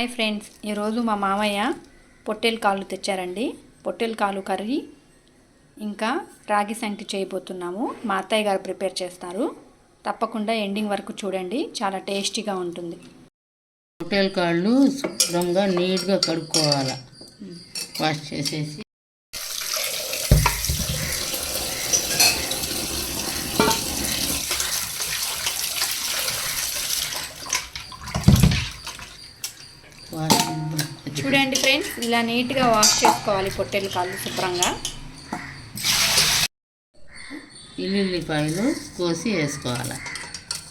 Hi friends. ఈరోజు మా మామయ్య పొట్టేలు కాళ్ళు తెచ్చారండి. పొట్టేలు కాలు కర్రీ ఇంకా రాగి సంగటి చేయబోతున్నాము. మా అత్తయ్య గారు ప్రిపేర్ చేస్తారు. తప్పకుండా ఎండింగ్ వరకు చూడండి. చాలా టేస్టీగా ఉంటుంది. హోటల్ కాళ్ళు శుభ్రంగా నీట్గా కడుక్కోవాలి. వాష్ చేసేసి వాష్ చూడండి ఫ్రెండ్స్ ఇలా నీట్గా వాష్ చేసుకోవాలి పొట్టేలు కాళ్ళు శుభ్రంగా. ఎల్లుల్లిపాయలు కోసి వేసుకోవాలి?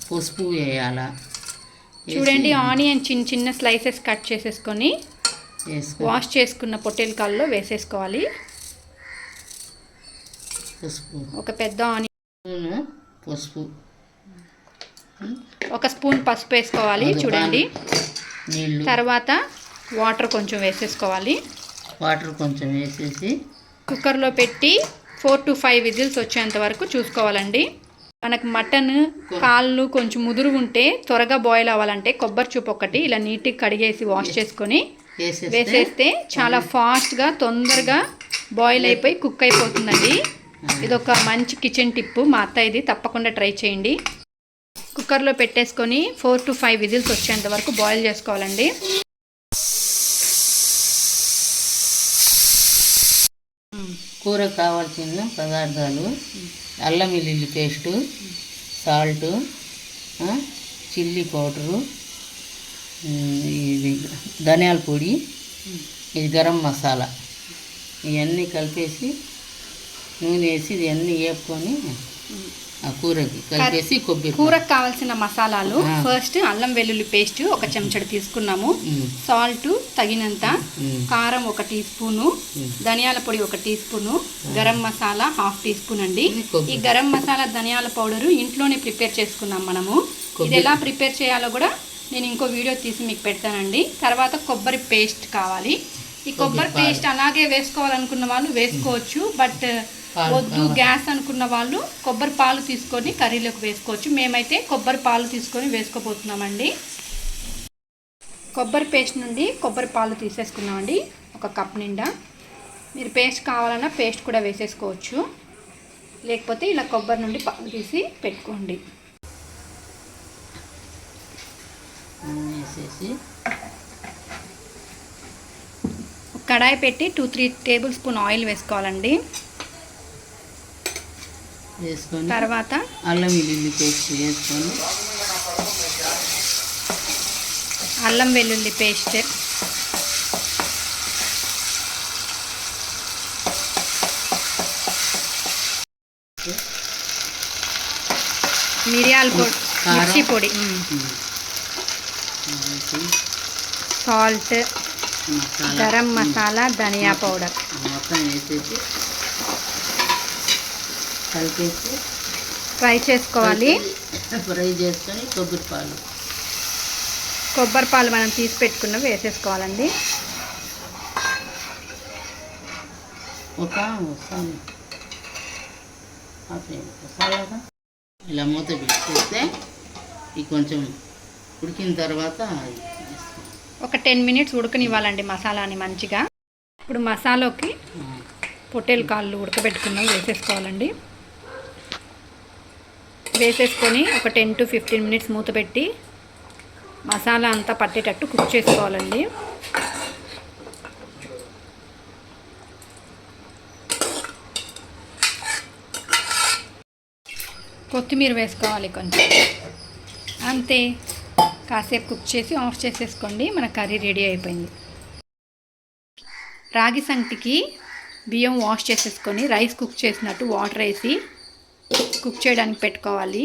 పసుపు వేయాల? చూడండి ఆనియన్ చిన్న చిన్న స్లైసెస్ కట్ చేసేసుకొని వాష్ చేసుకున్న పొట్టేలు కాళ్ళలో వేసేసుకోవాలి. పసుపు. ఒక పెద్ద ఆనియన్ పసుపు. ఒక స్పూన్ పసుపు వేసుకోవాలి చూడండి. తర్వాత వాటర్ కొంచెం వేసేసుకోవాలి. వాటర్ కొంచెం వేసేసి కుక్కర్లో పెట్టి ఫోర్ టు ఫైవ్ విజిల్స్ వచ్చేంత వరకు చూసుకోవాలండి. మనకు మటన్ కాళ్ళు కొంచెం ముదురు ఉంటే త్వరగా బాయిల్ అవ్వాలంటే కొబ్బరి చూపు ఒకటి ఇలా నీట్గా కడిగేసి వాష్ చేసుకొని వేసేస్తే చాలా ఫాస్ట్గా తొందరగా బాయిల్ అయిపోయి కుక్ అయిపోతుందండి. ఇది ఒక మంచి కిచెన్ టిప్ మా అత్త ఇది తప్పకుండా ట్రై చేయండి. కుక్కర్లో పెట్టేసుకొని ఫోర్ టు ఫైవ్ విజిల్స్ వచ్చేంత వరకు బాయిల్ చేసుకోవాలండి. కూర కావాల్సిన పదార్థాలు అల్లం వెల్లుల్లి పేస్టు సాల్టు చిల్లీ పౌడరు ఇది ధనియాల పొడి ఇది గరం మసాలా. ఇవన్నీ కలిపేసి నూనె వేసి ఇవన్నీ వేపుకొని కూరకి కలిపేసి కొబ్బరి కూరకు కావాల్సిన మసాలాలు. ఫస్ట్ అల్లం వెల్లుల్లి పేస్ట్ ఒక చెంచడు తీసుకున్నాము సాల్ట్ తగినంత కారం ఒక టీ స్పూను. ధనియాల పొడి ఒక teaspoon garam masala half teaspoon అండి. ఈ గరం మసాలా ధనియాల పౌడరు ఇంట్లోనే ప్రిపేర్ చేసుకున్నాం మనము ఇది. ఎలా ప్రిపేర్ చేయాలో కూడా నేను ఇంకో వీడియో తీసి మీకు పెడతానండి తర్వాత కొబ్బరి పేస్ట్ కావాలి ఈ కొబ్బరి. పేస్ట్ అలాగే వేసుకోవాలనుకున్న వాళ్ళు వేసుకోవచ్చు బట్ వద్దు. గ్యాస్ అనుకున్న వాళ్ళు కొబ్బరి పాలు తీసుకొని కర్రీలోకి వేసుకోవచ్చు. మేమైతే కొబ్బరి పాలు తీసుకొని వేసుకోబోతున్నామండి. కొబ్బరి పేస్ట్ నుండి కొబ్బరి పాలు తీసేసుకున్నామండి. ఒక కప్ నిండా. మీరు పేస్ట్ కావాలన్నా పేస్ట్ కూడా వేసేసుకోవచ్చు. లేకపోతే ఇలా కొబ్బరి నుండి పాలు తీసి పెట్టుకోండి. వేసేసి. కడాయి పెట్టి two three tablespoon oil వేసుకోవాలండి. వేసుకొని తర్వాత అల్లం వెల్లుల్లి పేస్ట్ వేసుకొని అల్లం వెల్లుల్లి పేస్ట్. మిరియాల పొడి. మిర్చి పొడి సాల్ట్ గరం మసాలా ధనియా పౌడర్. మొత్తం వేసేసి కలిపేసి ఫ్రై చేసుకోవాలి. ఫ్రై చేసుకొని కొబ్బరి పాలు. కొబ్బరి పాలు మనం తీసి పెట్టుకున్నవి వేసేసుకోవాలండి. ఒక మసాలాగా ఇలా మూత పెట్టేస్తే ఇది కొంచెం ఉడికిన తర్వాత. ఒక టెన్ మినిట్స్ ఉడకనివ్వాలండి మసాలాని మంచిగా. ఇప్పుడు మసాలాకి పొట్టేలు కాళ్ళు ఉడకబెట్టుకున్నవి వేసేసుకోవాలండి. వేసేసుకొని ఒక టెన్ టు ఫిఫ్టీన్ మినిట్స్ మూత పెట్టి మసాలా అంతా పట్టేటట్టు కుక్ చేసుకోవాలండి. కొత్తిమీర వేసుకోవాలి కొంచెం. అంతే. కాసేపు కుక్ చేసి ఆఫ్ చేసేసుకోండి. మన కర్రీ రెడీ అయిపోయింది. రాగి సంగటికి బియ్యం వాష్ చేసేసుకొని రైస్ కుక్ చేసినట్టు వాటర్ వేసి కుక్ చేయడానికి పెట్టుకోవాలి.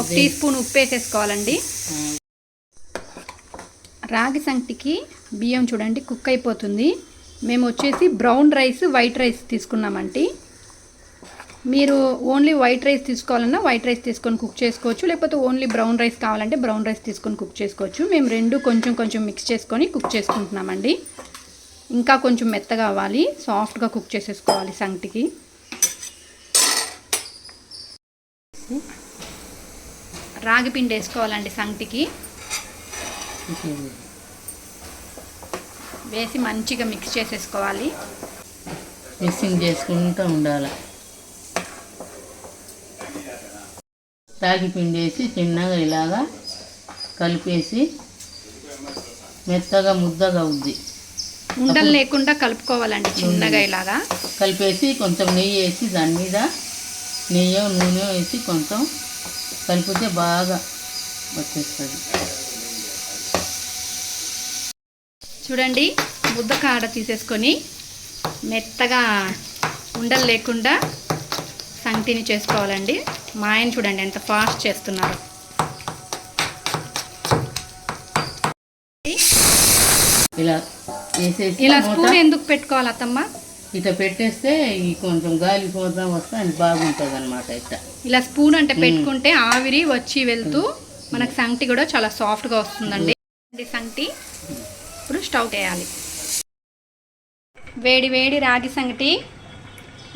ఒక టీ స్పూన్ ఉప్పు వేసేసుకోవాలండి. రాగి సంగటికి బియ్యం చూడండి కుక్ అయిపోతుంది. మేము వచ్చేసి బ్రౌన్ రైస్ వైట్ రైస్ తీసుకున్నామండి మీరు ఓన్లీ వైట్ రైస్ తీసుకోవాలన్నా వైట్ రైస్ తీసుకొని కుక్ చేసుకోవచ్చు. లేకపోతే ఓన్లీ బ్రౌన్ రైస్ కావాలంటే బ్రౌన్ రైస్ తీసుకొని కుక్ చేసుకోవచ్చు. మేము రెండు కొంచెం కొంచెం మిక్స్ చేసుకొని కుక్ చేసుకుంటున్నామండి ఇంకా కొంచెం మెత్తగా అవ్వాలి. సాఫ్ట్గా కుక్ చేసేసుకోవాలి సంగటికి రాగి పిండి వేసుకోవాలండి సంగటికి వేసి మంచిగా మిక్స్ చేసేసుకోవాలి. మిక్సింగ్ చేసుకుంటూ ఉండాలి. రాగి పిండి వేసి చిన్నగా ఇలాగా కలిపేసి మెత్తగా ముద్దగా ఉంది ఉండలు లేకుండా కలుపుకోవాలండి చిన్నగా ఇలాగా. కలిపేసి కొంచెం నెయ్యి వేసి దాని మీద నెయ్యి నూనె వేసి కొంచెం కలిపితే బాగా వచ్చేస్తుంది. చూడండి ముద్ద కాడ తీసేసుకొని మెత్తగా ఉండలు లేకుండా సంగటిని చేసుకోవాలండి. మా ఆయన చూడండి ఎంత ఫాస్ట్ చేస్తున్నారు. ఇలా వేసేసి ఇలా స్పూన్ ఎందుకు పెట్టుకోవాలి అత్తమ్మ? ఇట్లా పెట్టేస్తే ఈ కొంచెం గాలి పోతా వస్తే అది బాగుంటుంది అనమాట ఇట్లా. ఇలా స్పూన్ అంటే పెట్టుకుంటే ఆవిరి వచ్చి వెళ్తూ మనకు సంగటి కూడా చాలా సాఫ్ట్గా వస్తుందండి. సంగటి ఇప్పుడు స్టవ్ వేయాలి. వేడి వేడి రాగి సంగటి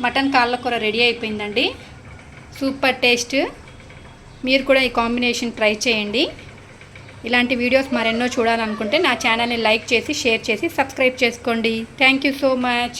మటన్ కాళ్ళ కూర రెడీ అయిపోయిందండి. Super taste. మీరు కూడా ఈ కాంబినేషన్ ట్రై చేయండి. ఇలాంటి వీడియోస్ మరెన్నో చూడాలనుకుంటే నా ఛానల్ని లైక్ చేసి షేర్ చేసి సబ్స్క్రైబ్ చేసుకోండి. Thank you so much